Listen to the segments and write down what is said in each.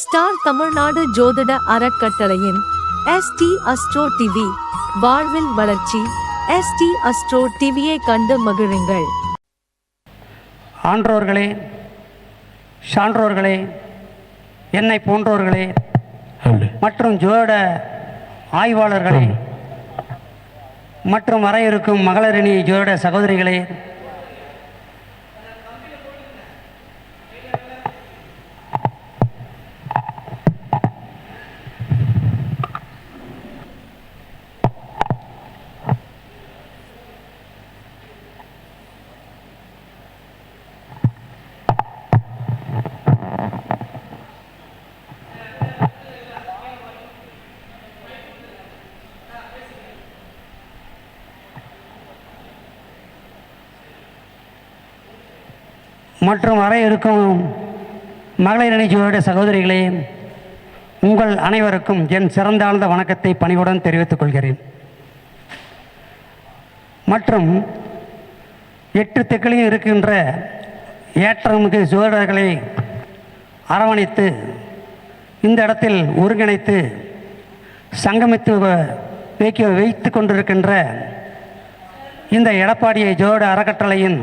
Star Tamil Nadu ஜோதிட அறக்கட்டளையின் ST astro TV வாழ்வில் வளர்ச்சி. எஸ்டி அஸ்ட்ரோ டிவியை கண்டு மகிழுங்கள். ஆன்றோர்களே சான்றோர்களே என்னை போன்றோர்களே மற்றும் ஜோட ஆய்வாளர்களே மற்றும் வர இருக்கும் மகளிரணி ஜோட சகோதரிகளே மற்றும் வர இருக்கும் மகளிர் அணிச்சியோட சகோதரிகளே உங்கள் அனைவருக்கும் என் சிறந்தாழ்ந்த வணக்கத்தை பணிவுடன் தெரிவித்துக் கொள்கிறேன். மற்றும் எட்டு தெற்கிலையும் இருக்கின்ற ஏற்றமிகு சுவரர்களை அரவணைத்து இந்த இடத்தில் ஒருங்கிணைத்து சங்கமித்து வைக்க வைத்து கொண்டிருக்கின்ற இந்த எடப்பாடியை ஜோட அறக்கட்டளையின்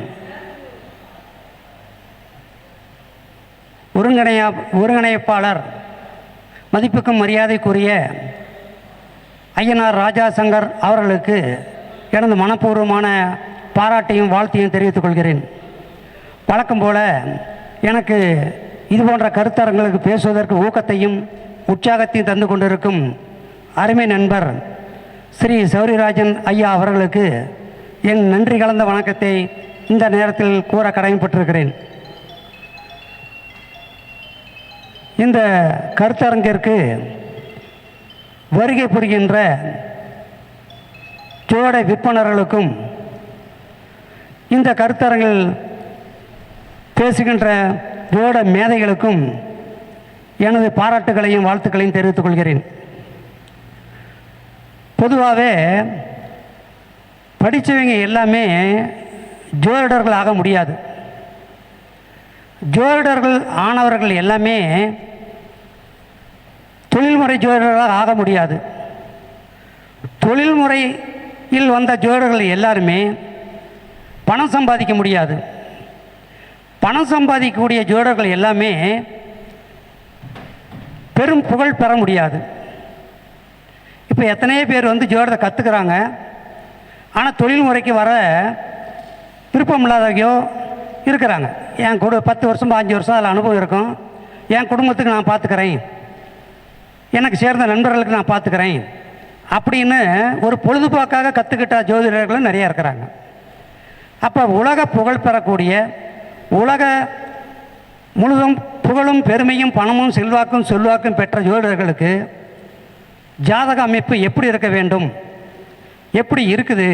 ஒருங்கிணையா ஒருங்கிணைப்பாளர். மதிப்புக்கும் மரியாதைக்குரிய ஐயனார் ராஜா சங்கர் அவர்களுக்கு எனது மனப்பூர்வமான பாராட்டையும் வாழ்த்தையும் தெரிவித்துக் கொள்கிறேன். வழக்கம் போல எனக்கு இது போன்ற கருத்தரங்களுக்கு பேசுவதற்கு ஊக்கத்தையும் உற்சாகத்தையும் தந்து கொண்டிருக்கும் அருமை நண்பர் ஸ்ரீ சௌரிராஜன் ஐயா அவர்களுக்கு என் நன்றி கலந்த வணக்கத்தை இந்த நேரத்தில் கூற கடமைப்பட்டிருக்கிறேன். இந்த கருத்தரங்கிற்கு வருகை புரிகின்ற ஜோடை விற்பனர்களுக்கும் இந்த கருத்தரங்கில் பேசுகின்ற ஜோட மேதைகளுக்கும் எனது பாராட்டுகளையும் வாழ்த்துக்களையும் தெரிவித்துக் கொள்கிறேன். பொதுவாகவே படித்தவங்க எல்லாமே ஜோதிடர்கள் ஆக முடியாது. ஜோதிடர்கள் ஆனவர்கள் எல்லாமே தொழில்முறை ஜோதிடர்களாக ஆக முடியாது. தொழில்முறையில் வந்த ஜோதிடர்கள் எல்லாருமே பணம் சம்பாதிக்க முடியாது. பணம் சம்பாதிக்கக்கூடிய ஜோதிடர்கள் எல்லாமே பெரும் புகழ் பெற முடியாது. இப்போ எத்தனையோ பேர் வந்து ஜோதிடத்தை கற்றுக்குறாங்க ஆனால் தொழில்முறைக்கு வர விருப்பம் இல்லாதவையோ இருக்கிறாங்க. என் கூட பத்து வருஷம் பாஞ்சு வருஷம் அதில் அனுபவம் இருக்கும். என் குடும்பத்துக்கு நான் பார்த்துக்கிறேன் எனக்கு சேர்ந்த நண்பர்களுக்கு நான் பார்த்துக்கிறேன் அப்படின்னு ஒரு பொழுதுபோக்காக கற்றுக்கிட்ட ஜோதிடர்களும் நிறையா இருக்கிறாங்க. அப்போ உலக புகழ் பெறக்கூடிய உலக முழுதும் புகழும் பெருமையும் பணமும் செல்வாக்கும் செல்வாக்கும் பெற்ற ஜோதிடர்களுக்கு ஜாதக அமைப்பு எப்படி இருக்க வேண்டும்? எப்படி இருக்குது?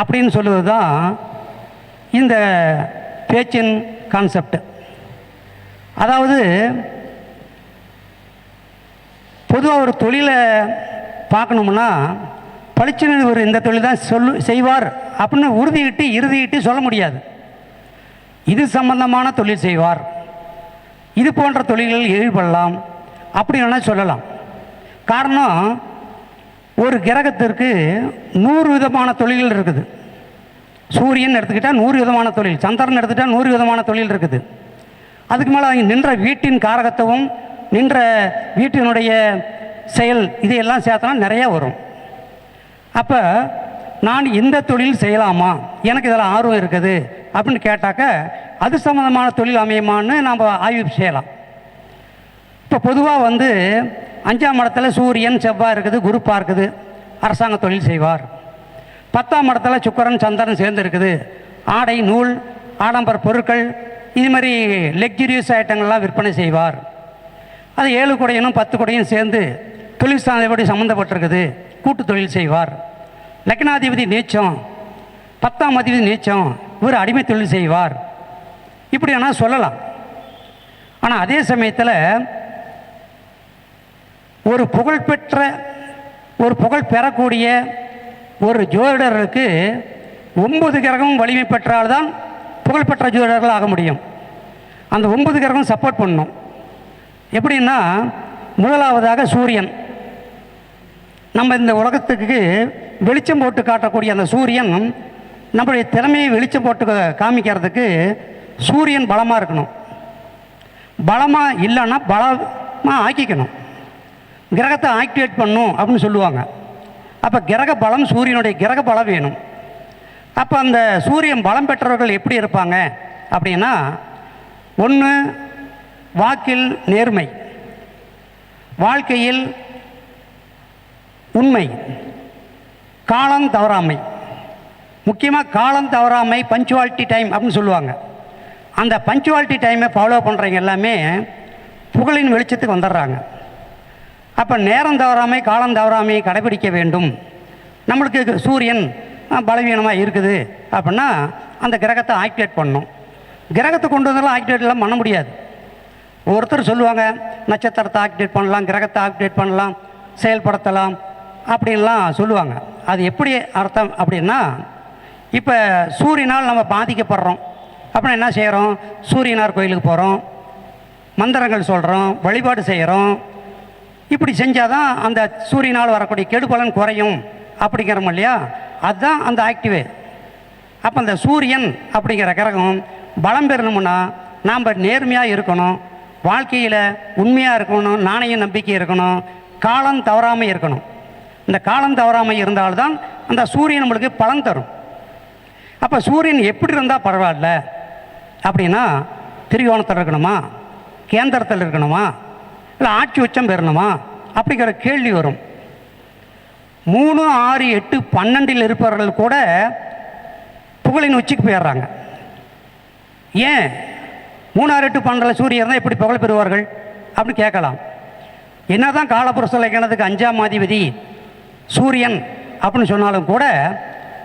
அப்படின்னு சொல்லுவது தான் இந்த பேச்சின் கான்செப்ட் அதாவது பொதுவாக ஒரு தொழிலை பார்க்கணும்னா பளிச்சுன்னு ஒரு இந்த தொழில் தான் சொல்லு செய்வார் அப்படின்னு உறுதியிட்டு இறுதியிட்டு சொல்ல முடியாது. இது சம்பந்தமான தொழில் செய்வார். இது போன்ற தொழில்களில் ஈடுபடலாம் அப்படி வேணால் சொல்லலாம். காரணம் ஒரு கிரகத்திற்கு நூறு விதமான தொழில்கள் இருக்குது. சூரியன் எடுத்துக்கிட்டால் நூறு விதமான தொழில் சந்திரன் எடுத்துக்கிட்டால் நூறு விதமான தொழில் இருக்குது. அதுக்கு மேலே அவங்க நின்ற வீட்டின் காரகத்துவம் நின்ற வீட்டினுடைய செயல் இதையெல்லாம் சேர்த்தனா நிறையா வரும். அப்போ நான் இந்த தொழில் செய்யலாமா? எனக்கு இதில் ஆர்வம் இருக்குது. அப்படின்னு கேட்டாக்க அது சம்மந்தமான தொழில் அமையுமான்னு நாம் ஆய்வு செய்யலாம். இப்போ பொதுவாக வந்து அஞ்சாம் இடத்துல சூரியன் செவ்வாய் இருக்குது குருப்பாக இருக்குது அரசாங்க தொழில் செய்வார். பத்தாம் இடத்துல சுக்கரன் சந்திரன் சேர்ந்து இருக்குது ஆடை நூல் ஆடம்பர பொருட்கள் இது மாதிரி லக்ஸுரியஸ் ஐட்டங்கள்லாம் விற்பனை செய்வார். அது ஏழு குடையனும் பத்து குடையும் சேர்ந்து தொழில் சம்மந்தப்பட்டிருக்குது. கூட்டு தொழில் செய்வார். லக்னாதிபதி நீச்சம் பத்தாம் அதிபதி நீச்சம் இவர் அடிமை தொழில் செய்வார். இப்படி ஆனால் சொல்லலாம். ஆனால் அதே சமயத்தில் ஒரு புகழ்பெற்ற ஒரு புகழ் பெறக்கூடிய ஒரு ஜோதிடருக்கு ஒன்பது கிரகமும் வலிமை பெற்றால்தான் புகழ்பெற்ற ஜோதிடர்கள் ஆக முடியும். அந்த ஒன்பது கிரகம் சப்போர்ட் பண்ணணும் எப்படின்னா முதலாவதாக சூரியன். நம்ம இந்த உலகத்துக்கு வெளிச்சம் போட்டு காட்டக்கூடிய அந்த சூரியன் நம்மளுடைய திறமையை வெளிச்சம் போட்டு காமிக்கிறதுக்கு சூரியன் பலமாக இருக்கணும். பலமாக இல்லைன்னா பலமாக ஆக்கிக்கணும். கிரகத்தை ஆக்டிவேட் பண்ணும் அப்படின்னு சொல்லுவாங்க. அப்போ கிரக பலம் சூரியனுடைய கிரக பலம் வேணும். அப்போ அந்த சூரியன் பலம் பெற்றவர்கள் எப்படி இருப்பாங்க? அப்படின்னா ஒன்று வாக்கில் நேர்மை. வாழ்க்கையில் உண்மை. காலம் தவறாமை. முக்கியமாக காலம் தவறாமை பஞ்சுவாலிட்டி டைம் அப்படின்னு சொல்லுவாங்க. அந்த பஞ்சுவாலிட்டி டைமை ஃபாலோ பண்ணுறவங்க எல்லாமே புகழின் வெளிச்சத்துக்கு வந்துடுறாங்க. அப்போ நேரம் தவறாமை காலம் தவறாமையை கடைபிடிக்க வேண்டும். நம்மளுக்கு சூரியன் பலவீனமாக இருக்குது. அப்படின்னா அந்த கிரகத்தை ஆக்டிவேட் பண்ணணும். கிரகத்தை கொண்டு வந்தாலும் ஆக்டிவேட்லாம் பண்ண முடியாது. ஒருத்தர் சொல்லுவாங்க நட்சத்திரத்தை ஆக்டிவேட் பண்ணலாம் கிரகத்தை ஆக்டிவேட் பண்ணலாம் செயல்படுத்தலாம் அப்படின்லாம் சொல்லுவாங்க. அது எப்படி அர்த்தம் அப்படின்னா இப்போ சூரியனால் நம்ம பாதிக்கப்படுறோம். அப்படின்னா என்ன செய்கிறோம் சூரியனார் கோயிலுக்கு போகிறோம் மந்திரங்கள் சொல்கிறோம் வழிபாடு செய்கிறோம் இப்படி செஞ்சால் தான் அந்த சூரியனால் வரக்கூடிய கெடுபலன் குறையும் அப்படிங்கிறோம் இல்லையா? அதுதான் அந்த ஆக்டிவே அப்போ அந்த சூரியன் அப்படிங்கிற கிரகம் பலம் பெறணும்னா நாம் நேர்மையாக இருக்கணும். வாழ்க்கையில் உண்மையாக இருக்கணும் நாணய நம்பிக்கை இருக்கணும் காலம் தவறாமல் இருக்கணும். இந்த காலம் தவறாமல் இருந்தால்தான் அந்த சூரியன் நம்மளுக்கு பலன் தரும். அப்போ சூரியன் எப்படி இருந்தால் பரவாயில்ல? அப்படின்னா திரிகோணத்தில் இருக்கணுமா? கேந்திரத்தில் இருக்கணுமா? இல்லை ஆட்சி உச்சம் பெறணுமா? அப்படிங்கிற கேள்வி வரும். மூணு ஆறு எட்டு பன்னெண்டில் இருப்பவர்கள் கூட புகழின் உச்சிக்கு போயிடுறாங்க. ஏன்? மூணாறு எட்டு பன்னெண்டில் சூரியன் தான் எப்படி புகழ் பெறுவார்கள்? அப்படின்னு கேட்கலாம். என்னதான் காலப்புருஷ இலக்கணத்துக்கு அஞ்சாம் அதிபதி சூரியன் அப்படின்னு சொன்னாலும் கூட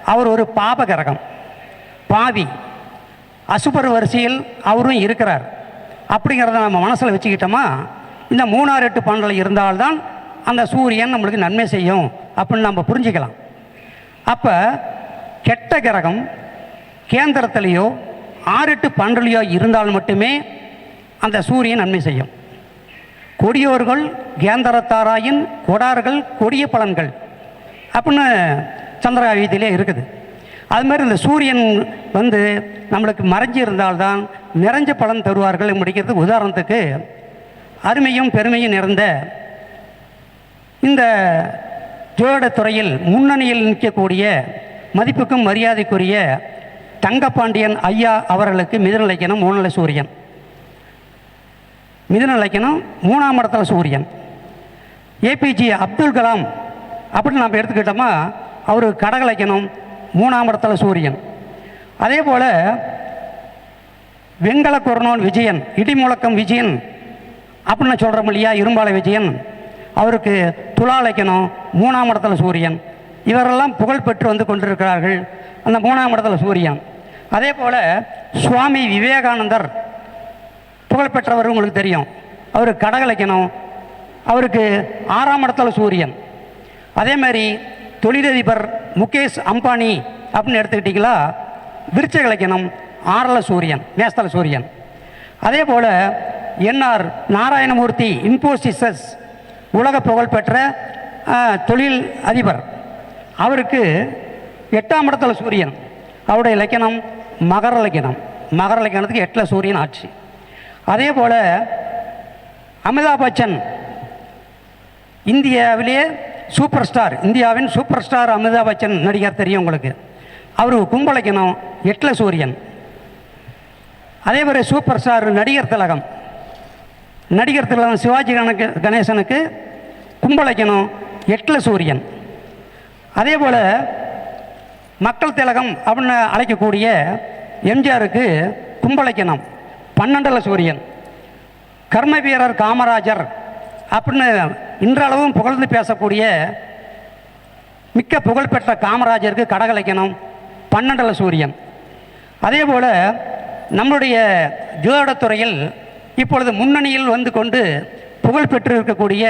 அவர் ஒரு பாப கிரகம். பாவி. அசுபர் வரிசையில் அவரும் இருக்கிறார். அப்படிங்கிறத நம்ம மனசில் வச்சுக்கிட்டோமா இந்த மூணாறு எட்டு பன்னெண்டில் இருந்தால்தான் அந்த சூரியன் நம்மளுக்கு நன்மை செய்யும் அப்படின்னு நம்ம புரிஞ்சுக்கலாம். அப்போ கெட்ட கிரகம் கேந்திரத்திலேயோ ஆறு எட்டு பன்னெண்டுலையோ இருந்தால் மட்டுமே அந்த சூரியன் நன்மை செய்யும். கொடியோர்கள் கேந்திரத்தாராயின் கொடார்கள் கொடிய பலன்கள் அப்படின்னு சந்திராயுதத்திலே இருக்குது. அது மாதிரி இந்த சூரியன் வந்து நம்மளுக்கு மறைஞ்சு இருந்தால்தான் நிறைஞ்ச பலன் தருவார்கள் முடிக்கிறது உதாரணத்துக்கு அருமையும் பெருமையும் நிறைந்த இந்த ஜோதிடத் துறையில் முன்னணியில் நிற்கக்கூடிய மதிப்புக்கும் மரியாதைக்குரிய தங்கப்பாண்டியன் ஐயா அவர்களுக்கு மிதுன மூணலை மூணல சூரியன். மிதுன மூணாம் இடத்துல சூரியன். ஏபிஜே அப்துல் கலாம் அப்படின்னு நம்ம எடுத்துக்கிட்டோமா அவர் கடகலைக்கணும் மூணாம் இடத்துல சூரியன். அதே போல் வெங்கல குரணோன் விஜயன் இடிமுழக்கம் விஜயன் அப்படின்னு சொல்கிறோம் இல்லையா? இரும்பாலை விஜயன். அவருக்கு துளாலைக்கணும் மூணாம் இடத்துல சூரியன். இவரெல்லாம் புகழ் பெற்று வந்து கொண்டிருக்கிறார்கள். அந்த மூணாம் இடத்துல சூரியன். அதே போல் சுவாமி விவேகானந்தர் புகழ்பெற்றவர் உங்களுக்கு தெரியும். அவர் கடகலைக்கணும் அவருக்கு ஆறாம் இடத்துல சூரியன். அதே மாதிரி தொழிலதிபர் முகேஷ் அம்பானி அப்படின்னு எடுத்துக்கிட்டிங்களா? விருச்ச இலக்கணம் ஆறில் சூரியன். மேஸ்தல சூரியன். அதே போல் என்ஆர் நாராயணமூர்த்தி இன்போசிசஸ் உலக புகழ்பெற்ற தொழில் அதிபர். அவருக்கு எட்டாம் இடத்துல சூரியன். அவருடைய இலக்கணம் மகர இலக்கணம். மகர இலக்கணத்துக்கு எட்டில் சூரியன் ஆட்சி. அதே போல் அமிதாப் பச்சன் இந்தியாவிலேயே சூப்பர் ஸ்டார். இந்தியாவின் சூப்பர் ஸ்டார் அமிதாப் பச்சன் நடிகர் தெரியும் உங்களுக்கு. அவர் கும்பலைக்கணும் எட்டில் சூரியன். அதே மாதிரி சூப்பர் ஸ்டார் நடிகர் திலகம். நடிகர் திலகம் சிவாஜி கணக்கு கணேசனுக்கு கும்பலைக்கணும் எட்டில் சூரியன். அதே போல் மக்கள் திலகம் அப்படின்னு அழைக்கக்கூடிய எம்ஜிஆருக்கு கும்பலைக்கணம் பன்னெண்டில் சூரியன். கர்ம வீரர் காமராஜர் அப்படின்னு இன்றளவும் புகழ்ந்து பேசக்கூடிய மிக்க புகழ்பெற்ற காமராஜருக்கு கடகலைக்கணம் பன்னெண்டில் சூரியன். அதே போல் நம்முடைய ஜோதிடத்துறையில் இப்பொழுது முன்னணியில் வந்து கொண்டு புகழ் பெற்று இருக்கக்கூடிய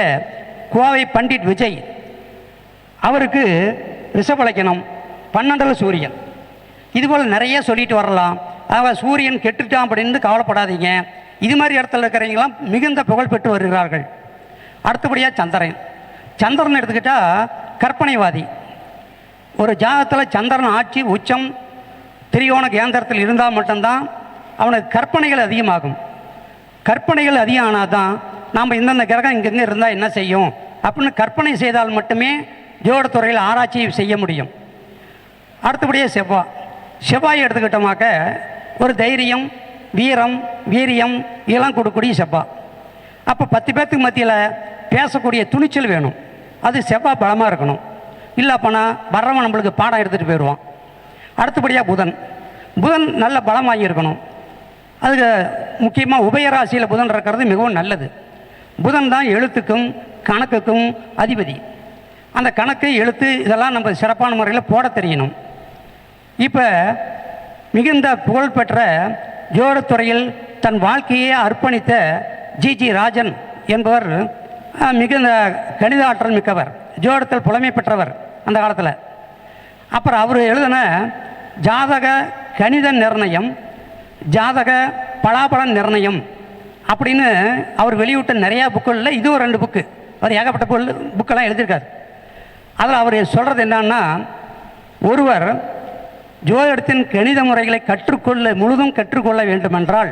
கோவை பண்டிட் விஜய் அவருக்கு ரிஷபலக்கணம் பன்னெண்டில் சூரியன். இதுபோல் நிறைய சொல்லிட்டு வரலாம். ஆக சூரியன் கெட்டுட்டான் அப்படின்னு கவலைப்படாதீங்க. இது மாதிரி இடத்துல இருக்கிறவங்களாம் மிகுந்த புகழ் பெற்று வருகிறார்கள். அடுத்தபடியாக சந்திரன். சந்திரன் எடுத்துக்கிட்டால் கற்பனைவாதி. ஒரு ஜாதகத்தில் சந்திரன் ஆட்சி உச்சம் திரியோண கேந்திரத்தில் இருந்தால் மட்டும்தான் அவனுக்கு கற்பனைகள் அதிகமாகும். கற்பனைகள் அதிகம் ஆனால் தான் நாம் இந்தந்த கிரகம் இங்கங்கே இருந்தால் என்ன செய்யும்? அப்படின்னு கற்பனை செய்தால் மட்டுமே ஜோடத்துறையில் ஆராய்ச்சி செய்ய முடியும். அடுத்தபடியாக செவ்வாய் செவ்வாய் எடுத்துக்கிட்டோமாக்க ஒரு தைரியம் வீரம் வீரியம் இதெல்லாம் கொடுக்கக்கூடிய செவ்வாய் அப்போ பத்து பேர்த்துக்கு மத்தியில் பேசக்கூடிய துணிச்சல் வேணும். அது செவ்வாய் பலமாக இருக்கணும். இல்லை அப்போனா வர்றவன் நம்மளுக்கு பாடம் எடுத்துகிட்டு போயிடுவான். அடுத்தபடியாக புதன். புதன் நல்ல பலமாகி இருக்கணும். அதுக்கு முக்கியமாக உபயராசியில் புதன் இருக்கிறது மிகவும் நல்லது. புதன் தான் எழுத்துக்கும் கணக்குக்கும் அதிபதி. அந்த கணக்கு எழுத்து இதெல்லாம் நம்ம சிறப்பான முறையில் போட தெரியணும். இப்போ மிகுந்த புகழ்பெற்ற ஜோரத்துறையில் தன் வாழ்க்கையே அர்ப்பணித்த ஜிஜி ராஜன் என்பவர் மிகுந்த கணித ஆற்றல் மிக்கவர் ஜோடத்தில் புலமை பெற்றவர் அந்த காலத்தில். அப்புறம் அவர் எழுதின ஜாதக கணித நிர்ணயம் ஜாதக பலாபலன் நிர்ணயம் அப்படின்னு அவர் வெளியிட்ட நிறையா புக்குகளில் இதுவும் ரெண்டு புக்கு. அவர் ஏகப்பட்ட புல் புக்கெல்லாம் எழுதியிருக்கார். அதில் அவர் சொல்கிறது என்னன்னா ஒருவர் ஜோதிடத்தின் கணித முறைகளை கற்றுக்கொள்ள முழுதும் கற்றுக்கொள்ள வேண்டுமென்றால்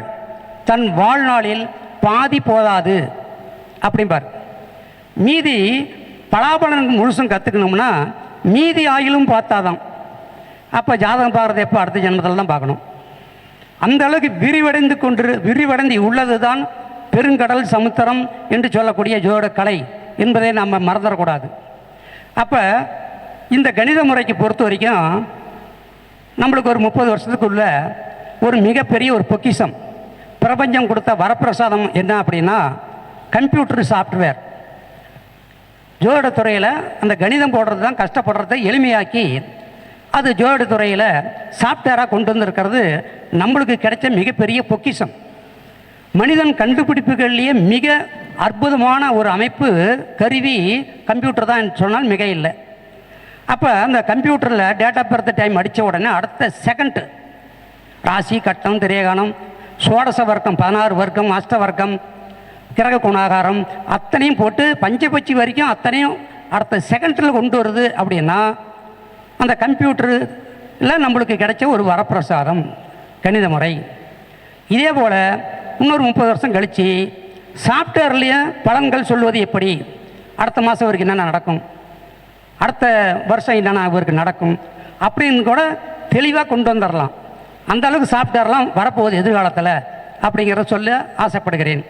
தன் வாழ்நாளில் பாதி போதாது அப்படிம்பார். மீதி பலாபலன் முழுசும் கற்றுக்கணும்னா மீதி ஆயிலும் பார்த்தாதான். அப்போ ஜாதகம் பார்க்குறது எப்போ அடுத்த ஜென்மத்தில் தான் பார்க்கணும். அந்த அளவுக்கு விரிவடைந்து கொண்டு விரிவடைந்து உள்ளது தான் பெருங்கடல் சமுத்திரம் என்று சொல்லக்கூடிய ஜோட கலை என்பதை நாம் மறந்துடக்கூடாது. அப்போ இந்த கணித முறைக்கு பொறுத்த வரைக்கும் நம்மளுக்கு ஒரு முப்பது வருஷத்துக்குள்ள ஒரு மிகப்பெரிய ஒரு பொக்கிஷம். பிரபஞ்சம் கொடுத்த வரப்பிரசாதம் என்ன அப்படின்னா கம்ப்யூட்டர் சாஃப்ட்வேர். ஜோதிட துறையில் அந்த கணிதம் போடுறது தான் கஷ்டப்படுறதை எளிமையாக்கி அது ஜோதிட துறையில் சாஃப்ட்வேராக கொண்டு வந்திருக்கிறது. நம்மளுக்கு கிடைச்ச மிகப்பெரிய பொக்கிஷம். மனிதன் கண்டுபிடிப்புகள்லேயே மிக அற்புதமான ஒரு அமைப்பு கருவி கம்ப்யூட்டர் தான் சொன்னால் மிக இல்லை. அப்போ அந்த கம்ப்யூட்டரில் டேட் ஆஃப் பர்த் டைம் அடித்த உடனே அடுத்த செகண்டு ராசி கட்டம் திரேகானம் சோடச வர்க்கம் பதினாறு வர்க்கம் அஷ்ட வர்க்கம் கிரக குணாகாரம் அத்தனையும் போட்டு பஞ்சபட்சி வரைக்கும் அத்தனையும் அடுத்த செகண்டில் கொண்டு வருது அப்படின்னா அந்த கம்ப்யூட்டரில் நம்மளுக்கு கிடைச்ச ஒரு வரப்பிரசாதம் கணித முறை. இதே போல் இன்னொரு முப்பது வருஷம் கழித்து சாஃப்ட்வேர்லேயும் பலன்கள் சொல்வது எப்படி? அடுத்த மாதம் இவருக்கு என்னென்ன நடக்கும்? அடுத்த வருஷம் என்னென்ன இவருக்கு நடக்கும்? அப்படின்னு கூட தெளிவாக கொண்டு வந்துடலாம் அந்த அளவுக்கு சாஃப்ட்வேர்லாம் வரப்போகுது எதிர்காலத்தில் அப்படிங்கிறத சொல்ல ஆசைப்படுகிறேன்.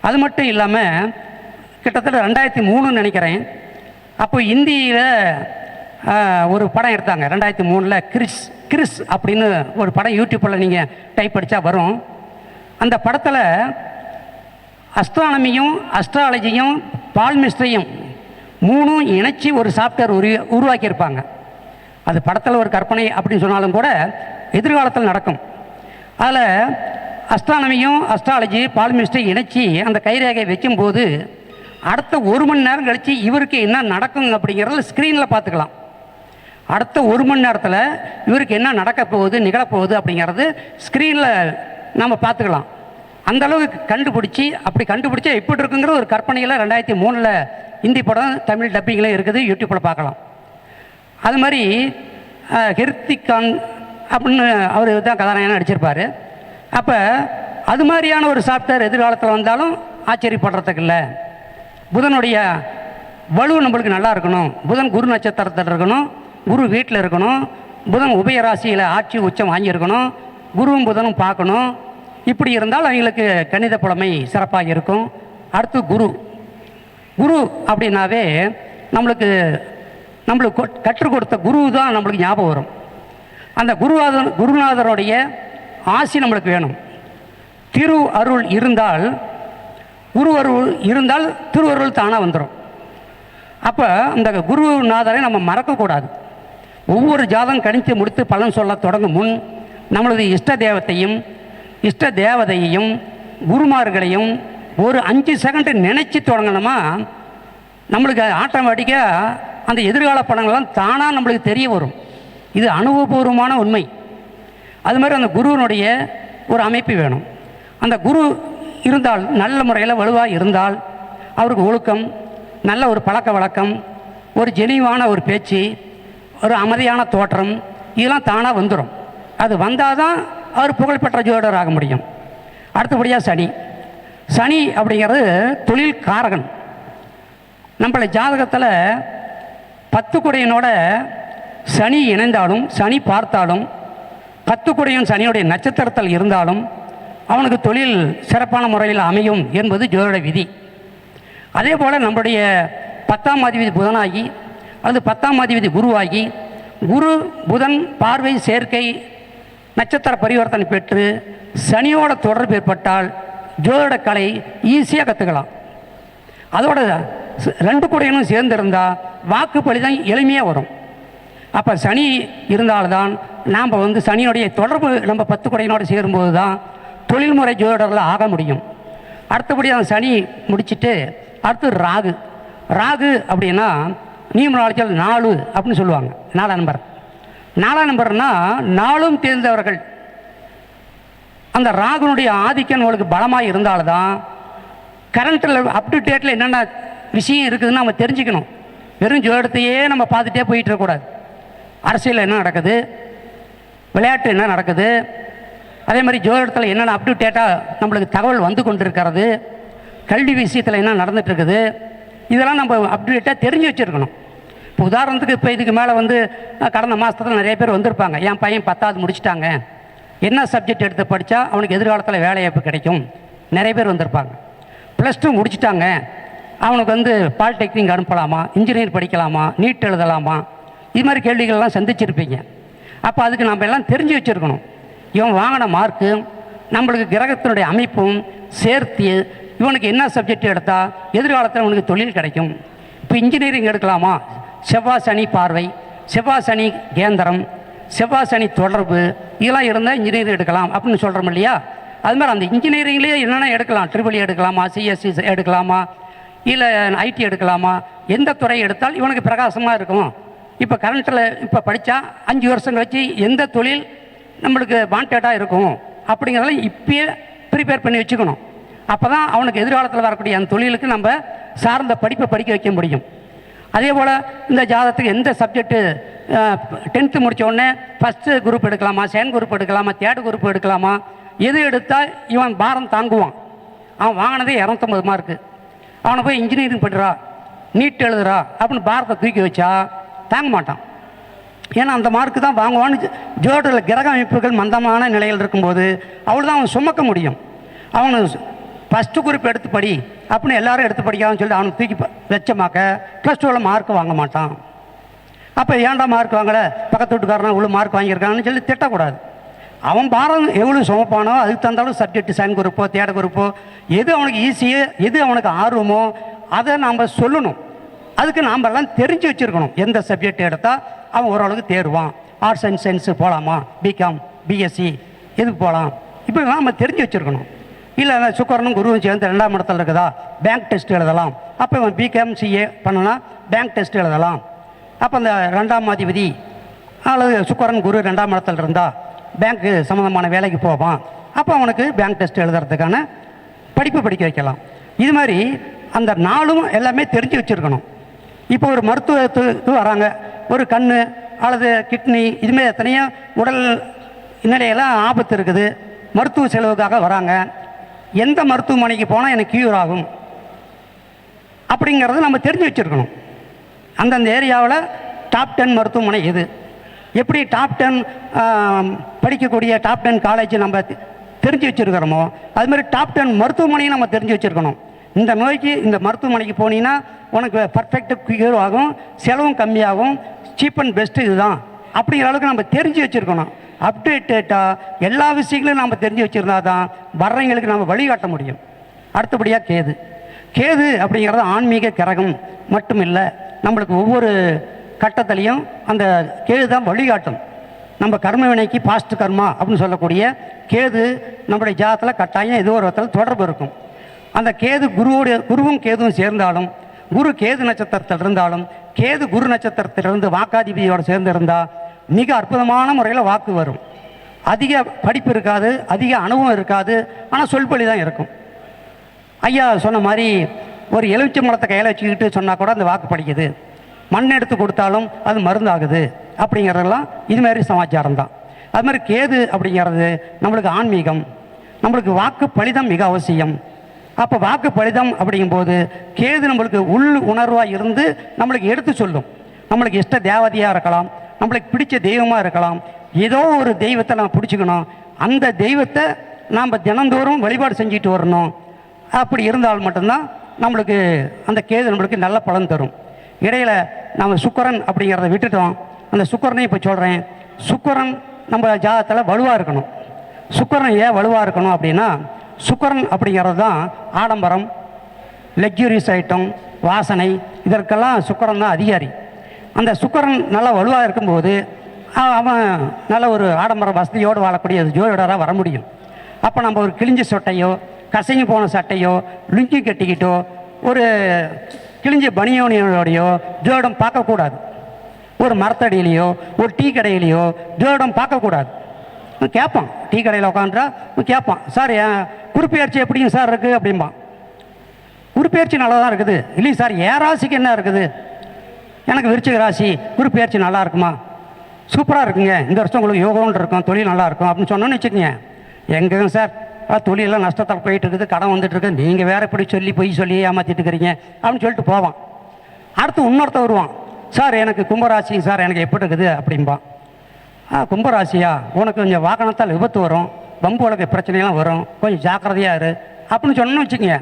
அது மட்டும் இல்லாமல் கிட்டத்தட்ட ரெண்டாயிரத்தி மூணுன்னு நினைக்கிறேன். அப்போ இந்தியில் ஒரு படம் எடுத்தாங்க. ரெண்டாயிரத்தி மூணில் கிறிஸ் கிறிஸ் அப்படின்னு ஒரு படம் யூடியூப்பில் நீங்கள் டைப் அடித்தா வரும். அந்த படத்தில் அஸ்ட்ரானமியும் அஸ்ட்ராலஜியும் பால்மிஸ்ட்ரியும் மூணும் இணைச்சி ஒரு சாஃப்ட்வேர் உரு உருவாக்கியிருப்பாங்க. அது படத்தில் ஒரு கற்பனை அப்படின்னு சொன்னாலும் கூட எதிர்காலத்தில் நடக்கும். அதில் அஸ்ட்ரானமியும் அஸ்ட்ராலஜி பால்மிஸ்ட்ரி இணைச்சி அந்த கைரேகையை வைக்கும்போது அடுத்த ஒரு மணி நேரம் கழித்து இவருக்கு என்ன நடக்கும் அப்படிங்கிறத ஸ்க்ரீனில் பார்த்துக்கலாம். அடுத்த ஒரு மணி நேரத்தில் இவருக்கு என்ன நடக்க போகுது நிகழப்போகுது அப்படிங்கிறது ஸ்க்ரீனில் நம்ம பார்த்துக்கலாம். அந்த அளவுக்கு கண்டுபிடிச்சி அப்படி கண்டுபிடிச்சா எப்படி இருக்குங்கிற ஒரு கற்பனையில் ரெண்டாயிரத்தி மூணில் ஹிந்தி படம் தமிழ் டப்பிங்கில் இருக்குது யூடியூப்பில் பார்க்கலாம். அது மாதிரி ஹிருத்திகான் அப்படின்னு அவர் தான் கதாநாயகனாக நடிச்சிருப்பார். அப்போ அது மாதிரியான ஒரு சாஃப்ட்வேர் எதிர்காலத்தில் வந்தாலும் ஆச்சரியப்படுறதுக்கு இல்லை. புதனுடைய வலு நம்மளுக்கு நல்லா இருக்கணும். புதன் குரு நட்சத்திரத்தில் இருக்கணும். குரு வீட்டில் இருக்கணும். புதன் உபயராசியில் ஆட்சி உச்சம் வாங்கியிருக்கணும். குருவும் புதனும் பார்க்கணும். இப்படி இருந்தால் அவங்களுக்கு கணித புலமை சிறப்பாக இருக்கும். அடுத்து குரு. குரு அப்படின்னாவே நம்மளுக்கு நம்மளுக்கு கற்றுக் கொடுத்த குரு தான் நம்மளுக்கு ஞாபகம் வரும். அந்த குருநாதன் குருநாதருடைய ஆசி நம்மளுக்கு வேணும். திரு அருள் இருந்தால் குரு அருள் இருந்தால் திருவருள் தானாக வந்துடும் அப்போ அந்த குருநாதரை நம்ம மறக்கக்கூடாது. ஒவ்வொரு ஜாதம் கணித்து முடித்து பலன் சொல்ல தொடங்கும் முன் நம்மளது இஷ்ட தேவத்தையும் இஷ்ட தேவதையையும் குருமார்களையும் ஒரு அஞ்சு செகண்டு நினச்சி தொடங்கணுமா? நம்மளுக்கு ஆட்டோமேட்டிக்காக அந்த எதிர்கால படங்கள்லாம் தானாக நம்மளுக்கு தெரிய வரும். இது அனுபவபூர்வமான உண்மை. அது மாதிரி அந்த குருவினுடைய ஒரு அமைப்பு வேணும். அந்த குரு இருந்தால் நல்ல முறையில் வலுவாக இருந்தால் அவருக்கு ஒழுக்கம் நல்ல ஒரு பழக்க வழக்கம் ஒரு ஜெனிவான ஒரு பேச்சு ஒரு அமைதியான தோற்றம் இதெல்லாம் தானாக வந்துடும் அது வந்தால் தான் அவர் புகழ்பெற்ற ஜோடர் ஆக முடியும். அடுத்தபடியாக சனி. சனி அப்படிங்கிறது தொழில் காரகன் நம்மளை ஜாதகத்தில் பத்து குடையனோட சனி இணைந்தாலும் சனி பார்த்தாலும் பத்து குடையன் சனியுடைய நட்சத்திரத்தில் இருந்தாலும் அவனுக்கு தொழில் சிறப்பான முறையில் அமையும் என்பது ஜோதிட விதி. அதே போல் நம்முடைய பத்தாம் அதிபதி புதனாகி அல்லது பத்தாம் அதிபதி குருவாகி குரு புதன் பார்வை சேர்க்கை நட்சத்திர பரிவர்த்தனை பெற்று சனியோட தொடர்பு ஏற்பட்டால் ஜோதிட கலை ஈஸியாக கற்றுக்கலாம் அதோட ரெண்டு கூடையனும் சேர்ந்திருந்தால் வாக்குப்பலி தான் எளிமையாக வரும். அப்போ சனி இருந்தால்தான் நாம் வந்து சனியுடைய தொடர்பு நம்ம பத்து குடையினோடு சேரும்போது தான் தொழில்முறை ஜோதிடரில் ஆக முடியும். அடுத்தபடி அந்த சனி முடிச்சிட்டு அடுத்து ராகு. ராகு அப்படின்னா நியூமராலஜியில் நாலு அப்படின்னு சொல்லுவாங்க. நாலாம் நம்பர். நாலாம் நம்பர்னா நாளும் தேர்ந்தவர்கள். அந்த ராகுனுடைய ஆதிக்கம் உங்களுக்கு பலமாக இருந்தால்தான் கரண்ட்டில் அப் டு டேட்டில் என்னென்ன விஷயம் இருக்குதுன்னு நம்ம தெரிஞ்சுக்கணும். வெறும் ஜோடத்தையே நம்ம பார்த்துட்டே போயிட்டு இருக்கக்கூடாது அரசியல் என்ன நடக்குது? விளையாட்டு என்ன நடக்குது? அதே மாதிரி ஜோதிடத்தில் என்னென்ன அப் டு டேட்டாக நம்மளுக்கு தகவல் வந்து கொண்டு இருக்கிறது கல்வி விஷயத்தில் என்ன நடந்துகிட்ருக்குது இதெல்லாம் நம்ம அப்டு டேட்டாக தெரிஞ்சு வச்சுருக்கணும். இப்போ உதாரணத்துக்கு இப்போ இதுக்கு மேலே வந்து கடந்த மாதத்தில் நிறைய பேர் வந்திருப்பாங்க. என் பையன் பத்தாவது முடிச்சுட்டாங்க. என்ன சப்ஜெக்ட் எடுத்து படித்தா அவனுக்கு எதிர்காலத்தில் வேலைவாய்ப்பு கிடைக்கும்? நிறைய பேர் வந்திருப்பாங்க. ப்ளஸ் டூ முடிச்சுட்டாங்க. அவனுக்கு வந்து பாலிடெக்னிக் அனுப்பலாமா? இன்ஜினியர் படிக்கலாமா? நீட் எழுதலாமா? இது மாதிரி கேள்விகள்லாம் சந்திச்சிருப்பீங்க. அப்போ அதுக்கு நம்ம எல்லாம் தெரிஞ்சு வச்சுருக்கணும். இவன் வாங்கின மார்க்கு நம்மளுக்கு கிரகத்தினுடைய அமைப்பும் சேர்த்து இவனுக்கு என்ன சப்ஜெக்ட் எடுத்தால் எதிர்காலத்தில் அவனுக்கு தொழில் கிடைக்கும். இப்போ இன்ஜினியரிங் எடுக்கலாமா? செவ்வாய் சனி பார்வை செவ்வாய் சனி கேந்திரம் செவ்வாய் சனி தொடர்பு இதெல்லாம் இருந்தால் இன்ஜினியரிங் எடுக்கலாம் அப்படின்னு சொல்கிறோம் இல்லையா? அது மாதிரி அந்த இன்ஜினியரிங்லேயே என்னென்ன எடுக்கலாம்? ட்ரிபிள் e எடுக்கலாமா சிஎஸ்சி எடுக்கலாமா இல்லை ஐடி எடுக்கலாமா? எந்த துறை எடுத்தால் இவனுக்கு பிரகாசமாக இருக்கும். இப்போ கரண்ட்டில் இப்போ படித்தா அஞ்சு வருஷம் கழிச்சு எந்த தொழில் நம்மளுக்கு வாண்டடாக இருக்கும்? அப்படிங்கிறதெல்லாம் இப்பயே ப்ரிப்பேர் பண்ணி வச்சுக்கணும். அப்போ தான் அவனுக்கு எதிர்காலத்தில் வரக்கூடிய அந்த தொழிலுக்கு நம்ம சார்ந்த படிப்பை படிக்க வைக்க முடியும். அதே போல் இந்த ஜாதகத்துக்கு எந்த சப்ஜெக்ட்டு டென்த்து முடித்தோடனே ஃபஸ்ட்டு குரூப் எடுக்கலாமா செகண்ட் குரூப் எடுக்கலாமா தேர்ட் குரூப் எடுக்கலாமா எது எடுத்தால் இவன் பாரம் தாங்குவான். அவன் வாங்கினதே இரநூத்தம்பது மார்க்கு அவனை போய் இன்ஜினியரிங் பண்ணுறா நீட் எழுதுறா அப்படின்னு பாரத்தை தூக்கி வச்சா தாங்க மாட்டான். ஏன்னா அந்த மார்க்கு தான் வாங்குவான்னு ஜோடில் கிரக அமைப்புகள் மந்தமான நிலையில் இருக்கும்போது அவள் தான் அவன் சுமக்க முடியும். அவனு ஃபஸ்ட்டு குரூப் எடுத்து படி அப்படின்னு எல்லாரும் எடுத்து படிக்காதுன்னு சொல்லி அவனுக்கு தூக்கி வச்சமாக்க ப்ளஸ் டூவில் மார்க் வாங்க மாட்டான். அப்போ ஏன்டா மார்க் வாங்கலை? பக்கத்து வீட்டுக்காரனா இவ்வளோ மார்க் வாங்கியிருக்கான்னு சொல்லி திட்டக்கூடாது. அவன் பாரம் எவ்வளோ சுமப்பானோ அதுக்கு தந்தாலும் சப்ஜெக்ட் சைன் குரூப்போ தேட குரூப்போ எது அவனுக்கு ஈஸியோ எது அவனுக்கு ஆர்வமோ அதை நாம் சொல்லணும். அதுக்கு நாமெல்லாம் தெரிஞ்சு வச்சுருக்கணும். எந்த சப்ஜெக்ட் எடுத்தால் அவன் ஓரளவுக்கு தேர்வான். ஆர்ட்ஸ் அண்ட் சயின்ஸு போகலாமா பிகாம் பிஎஸ்சி எதுக்கு போகலாம் இப்படி நம்ம தெரிஞ்சு வச்சுருக்கணும். இல்லை சுக்கரனும் குருவும் சேர்ந்து ரெண்டாம் இடத்துல இருக்குதா? பேங்க் டெஸ்ட் எழுதலாம். அப்போ இவன் பிகாம் சிஏ பண்ணனா பேங்க் டெஸ்ட் எழுதலாம். அப்போ அந்த ரெண்டாம் அதிபதி அல்லது சுக்கரன் குரு ரெண்டாம் இடத்துல இருந்தால் பேங்க்கு சம்மந்தமான வேலைக்கு போவான். அப்போ அவனுக்கு பேங்க் டெஸ்ட் எழுதுறதுக்கான படிப்பு படிக்க வைக்கலாம். இது மாதிரி அந்த நாளும் எல்லாமே தெரிஞ்சு வச்சுருக்கணும். இப்போ ஒரு மருத்துவத்துக்கு வராங்க. ஒரு கண் அல்லது கிட்னி இதுமாரி எத்தனையோ உடல் நிலையெல்லாம் ஆபத்து இருக்குது. மருத்துவ செலவுக்காக வராங்க. எந்த மருத்துவமனைக்கு போனால் எனக்கு க்யூர் ஆகும்? அப்படிங்கிறத நம்ம தெரிஞ்சு வச்சுருக்கணும். அந்தந்த ஏரியாவில் டாப் டென் மருத்துவமனை எது? எப்படி டாப் டென் படிக்கக்கூடிய டாப் டென் காலேஜ் நம்ம தெரிஞ்சு வச்சுருக்கிறோமோ அதுமாதிரி டாப் டென் மருத்துவமனையும் நம்ம தெரிஞ்சு வச்சுருக்கணும். இந்த நோய்க்கு இந்த மருத்துவமனைக்கு போனீங்கன்னா உனக்கு பர்ஃபெக்ட் க்யூர் ஆகும் செலவும் கம்மியாகும் சீப் அண்ட் பெஸ்ட்டு இதுதான். அப்படிங்கிற அளவுக்கு நம்ம தெரிஞ்சு வச்சுருக்கணும். அப்டேட்டேட்டாக எல்லா விஷயங்களையும் நாம் தெரிஞ்சு வச்சுருந்தா தான் வர்றவங்களுக்கு நம்ம வழிகாட்ட முடியும். அடுத்தபடியாக கேது. கேது அப்படிங்கிறது ஆன்மீக கிரகம் மட்டும் இல்லை நம்மளுக்கு ஒவ்வொரு கட்டத்திலையும் அந்த கேது தான் வழிகாட்டும் நம்ம கர்ம வினைக்கு பாஸ்ட் கர்மா அப்படின்னு சொல்லக்கூடிய கேது நம்முடைய ஜாதத்தில் கட்டாயம் ஏதோ ஒரு விதத்தில் தொடர்பு இருக்கும். அந்த கேது குருவோடைய குருவும் கேதுவும் சேர்ந்தாலும் குரு கேது நட்சத்திரத்தில் இருந்தாலும் கேது குரு நட்சத்திரத்திலிருந்து வாக்காதிபதியோடு சேர்ந்து இருந்தால் மிக அற்புதமான முறையில் வாக்கு வரும். அதிக படிப்பு இருக்காது அதிக அனுபவம் இருக்காது ஆனால் சொல்பொழி தான் இருக்கும். ஐயா சொன்ன மாதிரி ஒரு எலுமிச்சை மரத்தை கையில் வச்சுக்கிட்டு சொன்னால் கூட அந்த வாக்கு படிக்குது. மண் எடுத்து கொடுத்தாலும் அது மருந்தாகுது அப்படிங்கிறதெல்லாம் இதுமாரி சமாச்சாரம் தான். அது மாதிரி கேது அப்படிங்கிறது நம்மளுக்கு ஆன்மீகம் நம்மளுக்கு வாக்கு பலிதம் மிக அவசியம். அப்போ வாக்கு பலிதம் அப்படிங்கும்போது கேது நம்மளுக்கு உள் உணர்வாக இருந்து நம்மளுக்கு எடுத்து சொல்லும். நம்மளுக்கு இஷ்ட தேவதையாக இருக்கலாம் நம்மளுக்கு பிடிச்ச தெய்வமாக இருக்கலாம். ஏதோ ஒரு தெய்வத்தை நம்ம பிடிச்சிக்கணும். அந்த தெய்வத்தை நாம் தினந்தோறும் வழிபாடு செஞ்சுட்டு வரணும். அப்படி இருந்தால் மட்டும்தான் நம்மளுக்கு அந்த கேது நம்மளுக்கு நல்ல பலன் தரும். இடையில் நம்ம சுக்கரன் அப்படிங்கிறத விட்டுட்டோம். அந்த சுக்கரனை இப்போ சொல்கிறேன் சுக்கரன் நம்ம ஜாதத்தில் வலுவாக இருக்கணும். சுக்கரன் ஏன் வலுவாக இருக்கணும் அப்படின்னா சுக்கரன் அப்படிங்கிறது தான் ஆடம்பரம் லக்ஸுரியஸ் ஐட்டம் வாசனை இதற்கெல்லாம் சுக்கரன் தான் அதிகாரி. அந்த சுக்கரன் நல்லா வலுவாக இருக்கும்போது அவன் நல்ல ஒரு ஆடம்பர வசதியோடு வாழக்கூடிய ஜோதிடராக வர முடியும். அப்போ நம்ம ஒரு கிழிஞ்ச சொட்டையோ கசங்கி போன சட்டையோ லுங்கி கட்டிக்கிட்டோ ஒரு கிழிஞ்ச பனியோனியோடையோ ஜோடம் பார்க்கக்கூடாது. ஒரு மரத்தடியிலையோ ஒரு டீ கடையிலையோ ஜோடம் பார்க்கக்கூடாது. கேட்பான் டீ கடையில் உட்காந்துட்டா கேட்பான் சார் என் குறிப்பெயர்ச்சி எப்படிங்க சார் இருக்குது அப்படிம்பான். குறிப்பெயர்ச்சி நல்லா தான் இருக்குது. இல்லைங்க சார் என் ராசிக்கு என்ன இருக்குது? எனக்கு விருச்சிக ராசி குறிப்பெயர்ச்சி நல்லா இருக்குமா? சூப்பராக இருக்குங்க. இந்த வருஷம் உங்களுக்கு யோகம்னு இருக்கும் தொழில் நல்லா இருக்கும் அப்படின்னு சொன்னோன்னு வச்சுக்கோங்க. எங்கேங்க சார்? தொழிலெல்லாம் நஷ்டத்தில் போயிட்டு இருக்குது கடன் வந்துட்டு இருக்குது நீங்கள் வேற இப்படி சொல்லி பொய் சொல்லி ஏமாற்றிட்டு இருக்கிறீங்க அப்படின்னு சொல்லிட்டு போவான். அடுத்து இன்னொருத்த வருவான். சார் எனக்கு கும்பராசிங்க சார் எனக்கு எப்படி இருக்குது? அப்படிம்பான் ஆ கும்பராசியா? உனக்கு கொஞ்சம் வாகனத்தால் விபத்து வரும். பம்பு உலக பிரச்சனையெல்லாம் வரும். கொஞ்சம் ஜாக்கிரதையாக இரு. அப்படின்னு சொன்னோன்னு வச்சுக்கோங்க.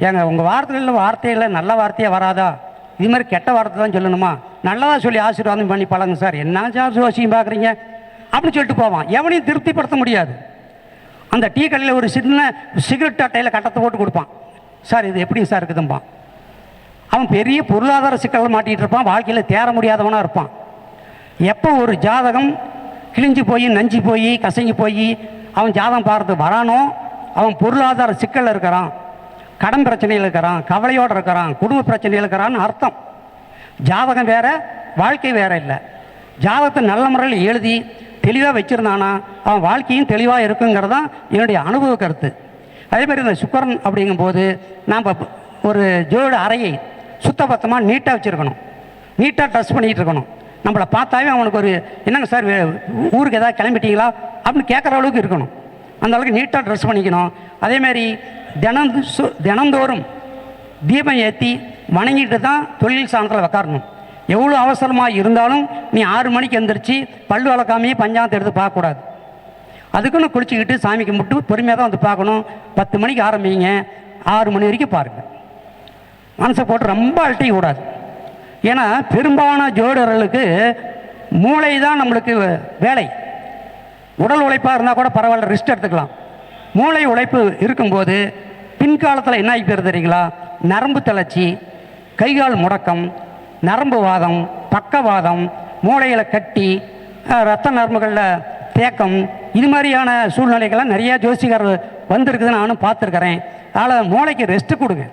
ஏங்க உங்கள் வார்த்தைகளில் வார்த்தையில் நல்ல வார்த்தையாக வராதா? இது மாதிரி கெட்ட வார்த்தை தான் சொல்லணுமா? நல்லதாக சொல்லி ஆசீர்வாதம் பண்ணி பழங்க சார். என்ன சார் ஜோசியம் பார்க்குறீங்க? அப்படின்னு சொல்லிட்டு போவான். எவனையும் திருப்திப்படுத்த முடியாது. அந்த டீ கடையில் ஒரு சின்ன சிகரெட் அட்டையில் கட்டத்தை போட்டு கொடுப்பான். சார் இது எப்படி சார் இருக்குதும்பான்? அவன் பெரிய பொருளாதார சிக்கலில் மாட்டிகிட்டு இருப்பான். வாழ்க்கையில் தேர முடியாதவனாக இருப்பான். எப்போ ஒரு ஜாதகம் கிழிஞ்சு போய் நஞ்சு போய் கசங்கி போய் அவன் ஜாதகம் பார்த்து வரானோ அவன் பொருளாதார சிக்கலில் இருக்கிறான். கடன் பிரச்சனையில் இருக்கிறான் கவலையோடு இருக்கிறான் குடும்ப பிரச்சனையில் இருக்கிறான்னு அர்த்தம். ஜாதகம் வேறு வாழ்க்கை வேற இல்லை. ஜாதகத்தை நல்ல முறையில் எழுதி தெளிவாக வச்சுருந்தானா அவன் வாழ்க்கையும் தெளிவாக இருக்குங்கிறது தான் என்னுடைய அனுபவ கருத்து. அதேமாதிரி இந்த சுக்கரன் அப்படிங்கும்போது நாம் ஒரு ஜோட அறையை சுத்தபத்தமாக நீட்டாக வச்சுருக்கணும். நீட்டாக ட்ரெஸ் பண்ணிகிட்டு இருக்கணும். நம்மளை பார்த்தாவே அவனுக்கு ஒரு என்னங்க சார் ஊருக்கு எதாவது கிளம்பிட்டீங்களா? அப்படின்னு கேட்குற அளவுக்கு இருக்கணும். அந்த அளவுக்கு நீட்டாக ட்ரெஸ் பண்ணிக்கணும். அதேமாரி தினம் சு- தினந்தோறும் தீபம் ஏற்றி வணங்கிட்டு தான் தொழில் சாணத்தில் உக்காரணும் எவ்வளோ அவசரமாக இருந்தாலும் நீ ஆறு மணிக்கு எந்திரிச்சு பல்லு வளர்க்காமையே பஞ்சாயத்து எடுத்து பார்க்கக்கூடாது. அதுக்குன்னு குளிச்சுக்கிட்டு சாமி கும்பிட்டு பொறுமையாக தான் வந்து பார்க்கணும். பத்து மணிக்கு ஆரம்பிங்க. ஆறு மணி வரைக்கும் பாருங்கள் மனசை போட்டு ரொம்ப அழட்டிக்க கூடாது. ஏன்னா பெரும்பாலான ஜோடர்களுக்கு மூளை தான் நம்மளுக்கு வேலை. உடல் உழைப்பாக இருந்தால் கூட பரவாயில்ல ரிஸ்ட் எடுத்துக்கலாம். மூளை உழைப்பு இருக்கும்போது பின்காலத்தில் என்ன ஆகி தெரியுங்களா? நரம்பு தளர்ச்சி கைகால் முடக்கம் நரம்பு வாதம் பக்கவாதம் மூளையில் கட்டி ரத்த நரம்புகளில் தேக்கம் இது மாதிரியான சூழ்நிலைகள்லாம் நிறையா ஜோசிகர் வந்திருக்குதுன்னு நானும் பார்த்துருக்கிறேன். அதனால் மூளைக்கு ரெஸ்ட்டு கொடுங்க.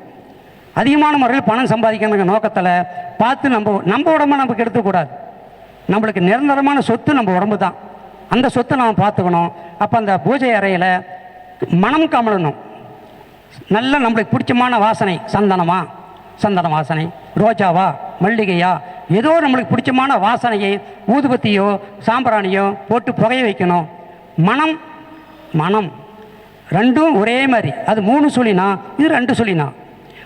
அதிகமான முறையில் பணம் சம்பாதிக்கணுங்க நோக்கத்தில் பார்த்து நம்ம நம்ம உடம்ப நமக்கு எடுத்துக்கூடாது நம்மளுக்கு நிரந்தரமான சொத்து நம்ம உடம்பு தான் அந்த சொத்தை நாம் பார்த்துக்கணும். அப்போ அந்த பூஜை அறையில் மனம் கமலணும். நல்ல நம்மளுக்கு பிடிச்சமான வாசனை சந்தனமா? சந்தன வாசனை. ரோஜாவா? மல்லிகையா? ஏதோ நம்மளுக்கு பிடிச்சமான வாசனையை ஊதுபத்தியோ சாம்பிராணியோ போட்டு புகைய வைக்கணும். மனம் மனம். ரெண்டும் ஒரே மாதிரி. அது மூணு சொல்லினா இது ரெண்டு சொல்லினா.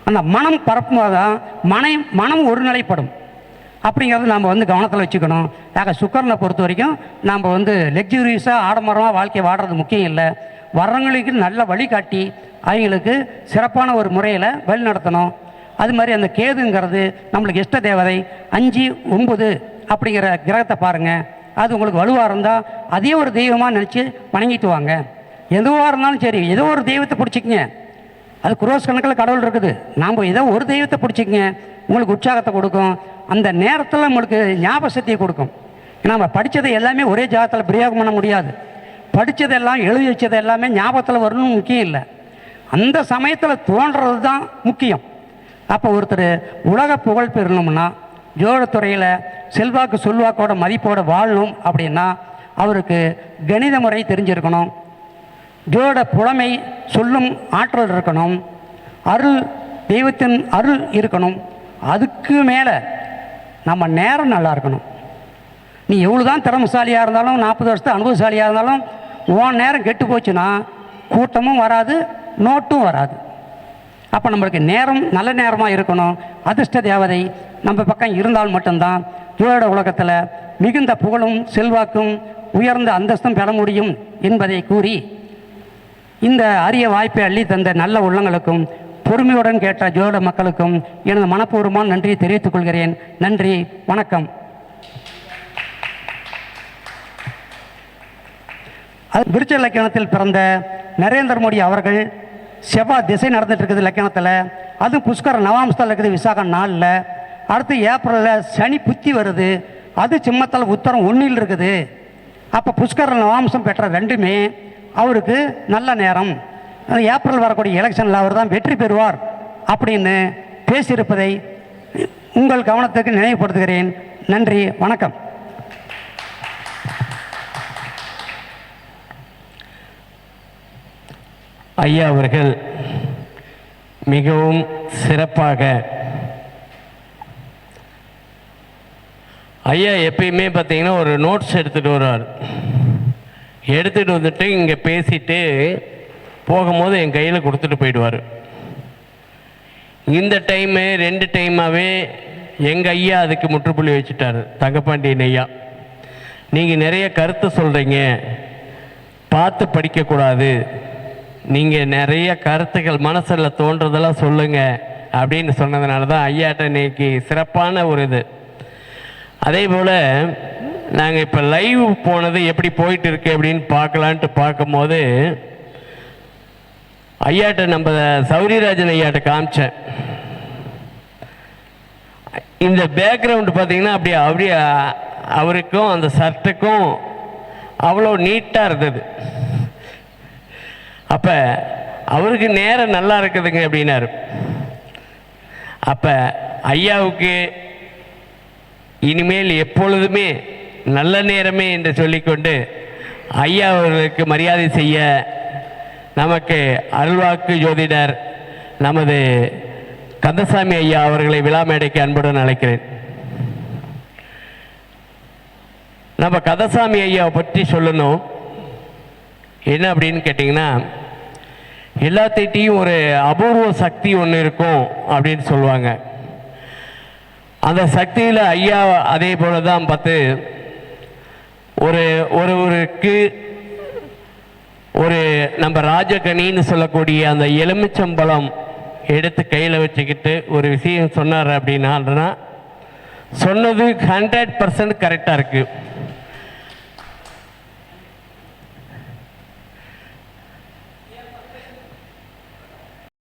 அந்த மனம் பரப்பும்போது தான் மனை மனம் ஒருநிலைப்படும். அப்படிங்கிறது நம்ம வந்து கவனத்தில் வச்சுக்கணும். ஆக சுக்கரனை பொறுத்த வரைக்கும் நாம் வந்து லக்ஸுரியஸாக ஆடம்பரமாக வாழ்க்கையை வாடுறது முக்கியம் இல்லை. வர்றவங்களுக்கு நல்ல வழிகாட்டி அவங்களுக்கு சிறப்பான ஒரு முறையில் வழி நடத்தணும். அது மாதிரி அந்த கேதுங்கிறது நம்மளுக்கு இஷ்ட தேவதை. அஞ்சு ஒன்பது அப்படிங்கிற கிரகத்தை பாருங்கள் அது உங்களுக்கு வலுவாக இருந்தால் அதே ஒரு தெய்வமாக நினச்சி வணங்கிட்டு வாங்க. எதுவாக இருந்தாலும் சரி ஏதோ ஒரு தெய்வத்தை பிடிச்சிக்கங்க. அது குரோஸ் கணக்கில் கடவுள் இருக்குது. நாம் ஏதோ ஒரு தெய்வத்தை பிடிச்சிக்கங்க. உங்களுக்கு உற்சாகத்தை கொடுக்கும். அந்த நேரத்தில் உங்களுக்கு ஞாபக சக்தியை கொடுக்கும். ஏன்னா நம்ம படித்ததை எல்லாமே ஒரே ஜாதத்தில் பிரயோகம் பண்ண முடியாது. படித்ததெல்லாம் எழுதி வச்சது எல்லாமே ஞாபகத்தில் வரணும்னு முக்கியம் இல்லை. அந்த சமயத்தில் தோன்றது தான் முக்கியம். அப்போ ஒருத்தர் உலக புகழ் பெறணும்னா ஜோடத்துறையில் செல்வாக்கு சொல்வாக்கோட மதிப்போட வாழணும் அப்படின்னா அவருக்கு கணித முறை தெரிஞ்சிருக்கணும். ஜோட புலமை சொல்லும் ஆற்றல் இருக்கணும். அருள் தெய்வத்தின் அருள் இருக்கணும். அதுக்கு மேலே நம்ம நேரம் நல்லா இருக்கணும். நீ எவ்வளோ தான் திறமசாலியாக இருந்தாலும் நாற்பது வருஷத்து அனுபவசாலியாக இருந்தாலும் உன் நேரம் கெட்டு போச்சுன்னா கூட்டமும் வராது நோட்டும் வராது. அப்போ நம்மளுக்கு நேரம் நல்ல நேரமாக இருக்கணும். அதிர்ஷ்ட தேவதை நம்ம பக்கம் இருந்தால் மட்டும்தான் ஜோதிட உலகத்தில் மிகுந்த புகழும் செல்வாக்கும் உயர்ந்த அந்தஸ்தும் பெற முடியும் என்பதை கூறி இந்த அரிய வாய்ப்பை அள்ளி தந்த நல்ல உள்ளங்களுக்கும் பொறுமையுடன் கேட்ட ஜோட மக்களுக்கும் எனது மனப்பூர்வமான நன்றியை தெரிவித்துக் கொள்கிறேன். நன்றி வணக்கம். அது விருச்ச இலக்கணத்தில் பிறந்த நரேந்திர மோடி அவர்கள் செவ்வாய் திசை நடந்துட்டு இருக்குது இலக்கணத்தில். அது புஷ்கர நவாம்சத்தில் இருக்குது விசாகம் நாளில் அடுத்து ஏப்ரலில் சனி புத்தி வருது. அது சிம்மத்தில் உத்தரம் ஒன்றில் இருக்குது. அப்போ புஷ்கர நவாம்சம் பெற்ற ரெண்டுமே அவருக்கு நல்ல நேரம். ஏப்ரல் வரக்கூடிய எலெக்ஷனில் அவர் தான் வெற்றி பெறுவார் அப்படின்னு பேசியிருப்பதை உங்கள் கவனத்துக்கு நினைவுபடுத்துகிறேன். நன்றி வணக்கம். ஐயா அவர்கள் மிகவும் சிறப்பாக ஐயா எப்பயுமே பார்த்தீங்கன்னா ஒரு நோட்ஸ் எடுத்துகிட்டு வருவார். எடுத்துகிட்டு வந்துட்டு இங்கே பேசிட்டு போகும்போது என் கையில் கொடுத்துட்டு போயிடுவார். இந்த டைமு ரெண்டு டைமாகவே எங்கள் ஐயா அதுக்கு முற்றுப்புள்ளி வச்சுட்டார். தங்கப்பாண்டியன் ஐயா. நீங்கள் நிறைய கருத்து சொல்கிறீங்க பார்த்து படிக்கக்கூடாது. நீங்கள் நிறைய கருத்துக்கள் மனசில் தோன்றதெல்லாம் சொல்லுங்கள் அப்படின்னு சொன்னதுனால தான் ஐயாட்ட இன்னைக்கு சிறப்பான ஒரு இது. அதே போல் நாங்கள் இப்போ லைவ் போனது எப்படி போயிட்டு இருக்கு அப்படின்னு பார்க்கலான்ட்டு பார்க்கும்போது ஐயாட்ட நம்ம சௌரியராஜன் ஐயாட்ட காமிச்சேன். இந்த பேக்ரவுண்டு பார்த்தீங்கன்னா அப்படியே அப்படியே அவருக்கும் அந்த சர்ட்டுக்கும் அவ்வளோ நீட்டாக இருந்தது. அப்போ அவருக்கு நேரம் நல்லா இருக்குதுங்க அப்படின்னாரு. அப்போ ஐயாவுக்கு இனிமேல் எப்பொழுதுமே நல்ல நேரமே என்று சொல்லிக்கொண்டு ஐயா அவர்களுக்கு மரியாதை செய்ய நமக்கு அருள்வாக்கு ஜோதிடர் நமது கந்தசாமி ஐயா அவர்களை விழா மேடைக்கு அன்புடன் அழைக்கிறேன். நம்ம கந்தசாமி ஐயாவை பற்றி சொல்லணும். என்ன அப்படின்னு கேட்டிங்கன்னா எல்லாத்திட்டையும் ஒரு அபூர்வ சக்தி ஒன்று இருக்கும் அப்படின்னு சொல்லுவாங்க. அந்த சக்தியில் ஐயா அதே போல தான் பார்த்து ஒரு ஒருவருக்கு ஒரு நம்ம ராஜகனின்னு சொல்லக்கூடிய அந்த எலுமிச்சம்பழம் எடுத்து கையில் வச்சுக்கிட்டு ஒரு விஷயம் சொன்னார் அப்படின்னா சொன்னது ஹண்ட்ரட் பர்சன்ட் கரெக்டாக இருக்குது